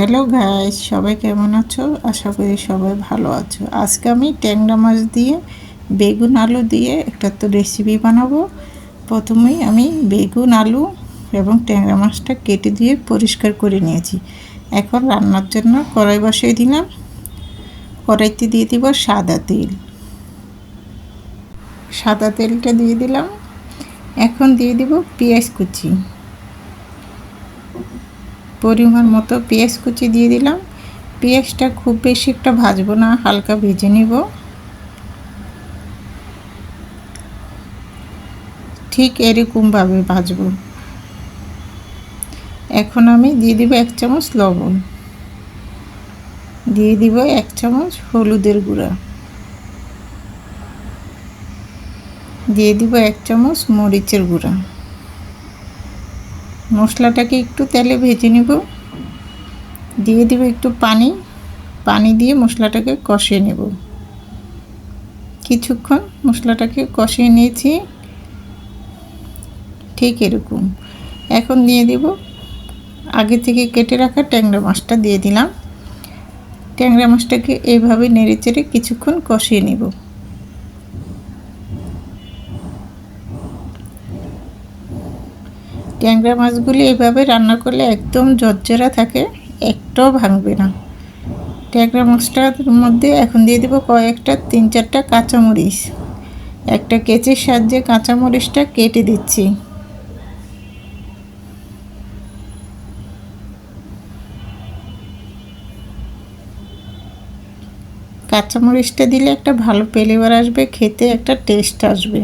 Hello guys সবাই কেমন আছো? আশা করি সবাই ভালো আছো। আজকে আমি ট্যাংরা মাছ দিয়ে, বেগুন আলু দিয়ে একটা তো রেসিপি বানাবো। প্রথমেই আমি বেগুন আলু এবং ট্যাংরা মাছটা কেটে দিয়ে পরিষ্কার করে নিয়েছি। এখন রান্নার জন্য কড়াই বসিয়ে দিলাম। কড়াইতে দিয়ে দিব সাদা তেল। সাদা তেলটা দিয়ে দিলাম। এখন দিয়ে দিব পেঁয়াজ কুচি। পরিমাণ মতো পেঁয়াজ কুচি দিয়ে দিলাম। পেঁয়াজটা খুব বেশি একটা ভাজবো না, হালকা ভেজে নিব। ঠিক এরকমভাবে ভাজবো। এখন আমি দিয়ে দিব এক চামচ লবণ। দিয়ে দিব এক চামচ হলুদের গুঁড়া। দিয়ে দিব এক চামচ মরিচের গুঁড়া। মশলাটাকে একটু তেলে ভেজে নেব। দিয়ে দেবো একটু পানি। পানি দিয়ে মশলাটাকে কষিয়ে নেব। কিছুক্ষণ মশলাটাকে কষিয়ে নিয়েছি। ঠিক এরকম। এখন দিয়ে দেব আগে থেকে কেটে রাখা ট্যাংরা মাছটা দিয়ে দিলাম। ট্যাংরা মাছটাকে এইভাবে নেড়ে চেড়ে কিছুক্ষণ কষিয়ে নেব। ট্যাংরা মাছগুলি এইভাবে রান্না করলে একদম জর্জরা থাকে, একটাও ভাঙবে না। ট্যাংরা মাছটার মধ্যে এখন দিয়ে দেবো কয়েকটা, তিন চারটা কাঁচামরিচ। একটা কেচির সাহায্যে কাঁচামরিচটা কেটে দিচ্ছি। কাঁচামরিচটা দিলে একটা ভালো পেলেবার আসবে, খেতে একটা টেস্ট আসবে।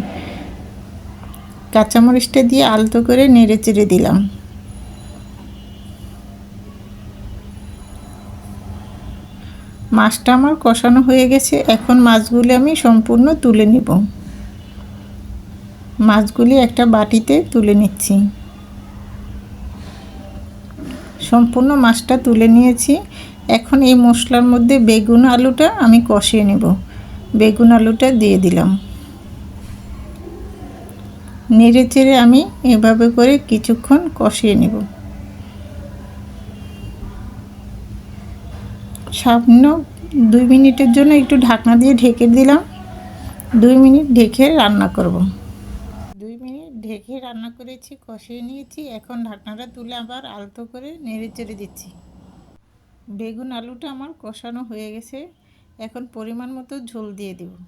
কাঁচামরিচটা দিয়ে আলতো করে নেড়ে চেড়ে দিলাম। মাছটা আমার কষানো হয়ে গেছে, এখন মাছগুলি আমি সম্পূর্ণ তুলে নিব। মাছগুলি একটা বাটিতে তুলে নিচ্ছি। সম্পূর্ণ মাছটা তুলে নিয়েছি। এখন এই মশলার মধ্যে বেগুন আলুটা আমি কষিয়ে নেব। বেগুন আলুটা দিয়ে দিলাম। নেড়ে চেড়ে আমি এভাবে করে কিছুক্ষণ কষিয়ে নেব। সামান্য দুই মিনিটের জন্য একটু ঢাকনা দিয়ে ঢেকে দিলাম। দুই মিনিট ঢেকে রান্না করব। দুই মিনিট ঢেকে রান্না করেছি, কষিয়ে নিয়েছি। এখন ঢাকনাটা তুলে আবার আলতো করে নেড়ে চেড়ে দিচ্ছি। বেগুন আলুটা আমার কষানো হয়ে গেছে। এখন পরিমাণ মতো ঝোল দিয়ে দেবো।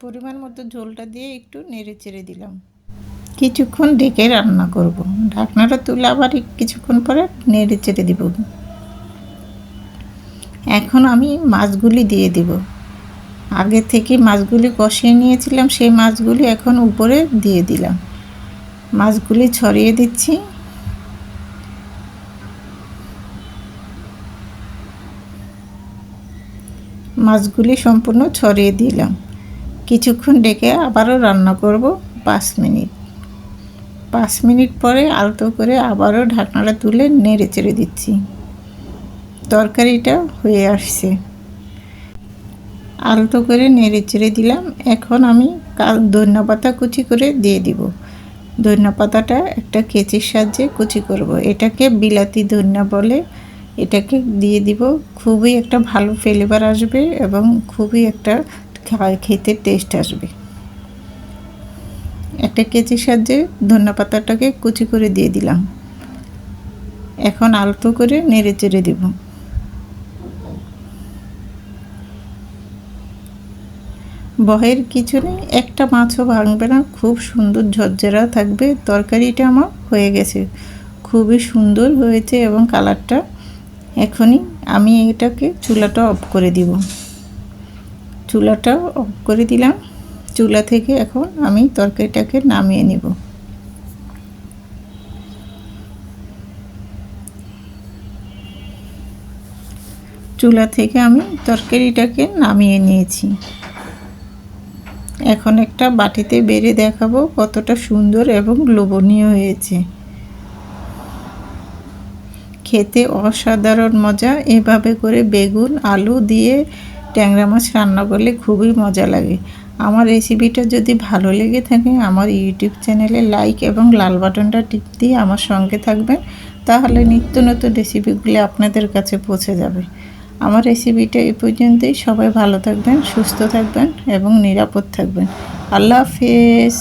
পরিমাণ মতো ঝোলটা দিয়ে একটু নেড়ে চেড়ে দিলাম। কিছুক্ষণ ডেকে রান্না করব। ঢাকনাটা তুলে আবার কিছুক্ষণ পরে নেড়ে চেড়ে দিব। এখন আমি মাছগুলি দিয়ে দিব। আগে থেকে মাছগুলি কষিয়ে নিয়েছিলাম, সেই মাছগুলি এখন উপরে দিয়ে দিলাম। মাছগুলি ছড়িয়ে দিচ্ছি। মাছগুলি সম্পূর্ণ ছড়িয়ে দিলাম। কিছুক্ষণ ডেকে আবারও রান্না করব পাঁচ মিনিট। পাঁচ মিনিট পরে আলতো করে আবারও ঢাকনাটা তুলে নেড়ে চেড়ে দিচ্ছি। তরকারিটা হয়ে আসছে। আলতো করে নেড়ে চেড়ে দিলাম। এখন আমি কাল ধন্যা পাতা কুচি করে দিয়ে দিব। ধন্যা পাতাটা একটা কেচির সাহায্যে কুচি করব। এটাকে বিলাতি ধন্যা বলে এটাকে দিয়ে দিব। খুবই একটা ভালো ফ্লেভার আসবে এবং খুবই একটা খেতে টেস্ট আসবে। একটা কেচির সাহায্যে ধন্যা পাতাটাকে কুচি করে দিয়ে দিলাম। এখন আলতো করে নেড়ে চেড়ে দেব। বহের কিছু নেই একটা মাছও ভাঙবে না, খুব সুন্দর ঝরঝরা থাকবে, তরকারিটা আমার হয়ে গেছে। খুবই সুন্দর হয়েছে এবং কালারটা এখনই আমি এটাকে চুলাটা অফ করে দিব। চুলাটাও অফ করে দিলাম। চুলা থেকে এখন আমি তরকারিটাকে নামিয়ে নেব। চুলা থেকে আমি তরকারিটাকে নামিয়ে নিয়েছি। এখন একটা বাটিতে বেড়ে দেখাবো কতটা সুন্দর এবং লোভনীয় হয়েছে। খেতে অসাধারণ মজা। এভাবে করে বেগুন, আলু দিয়ে ট্যাংরা মাছ রান্না করলে খুবই মজা লাগে। আমার রেসিপিটা যদি ভালো লেগে থাকে, আমার ইউটিউব চ্যানেলে লাইক এবং লাল বাটনটা টিপ দিয়ে আমার সঙ্গে থাকবেন, তাহলে নিত্য নতুন রেসিপিগুলি আপনাদের কাছে পৌঁছে যাবে। আমার রেসিপিটা এ পর্যন্তই। সবাই ভালো থাকবেন, সুস্থ থাকবেন এবং নিরাপদ থাকবেন। আল্লাহ হাফেজ।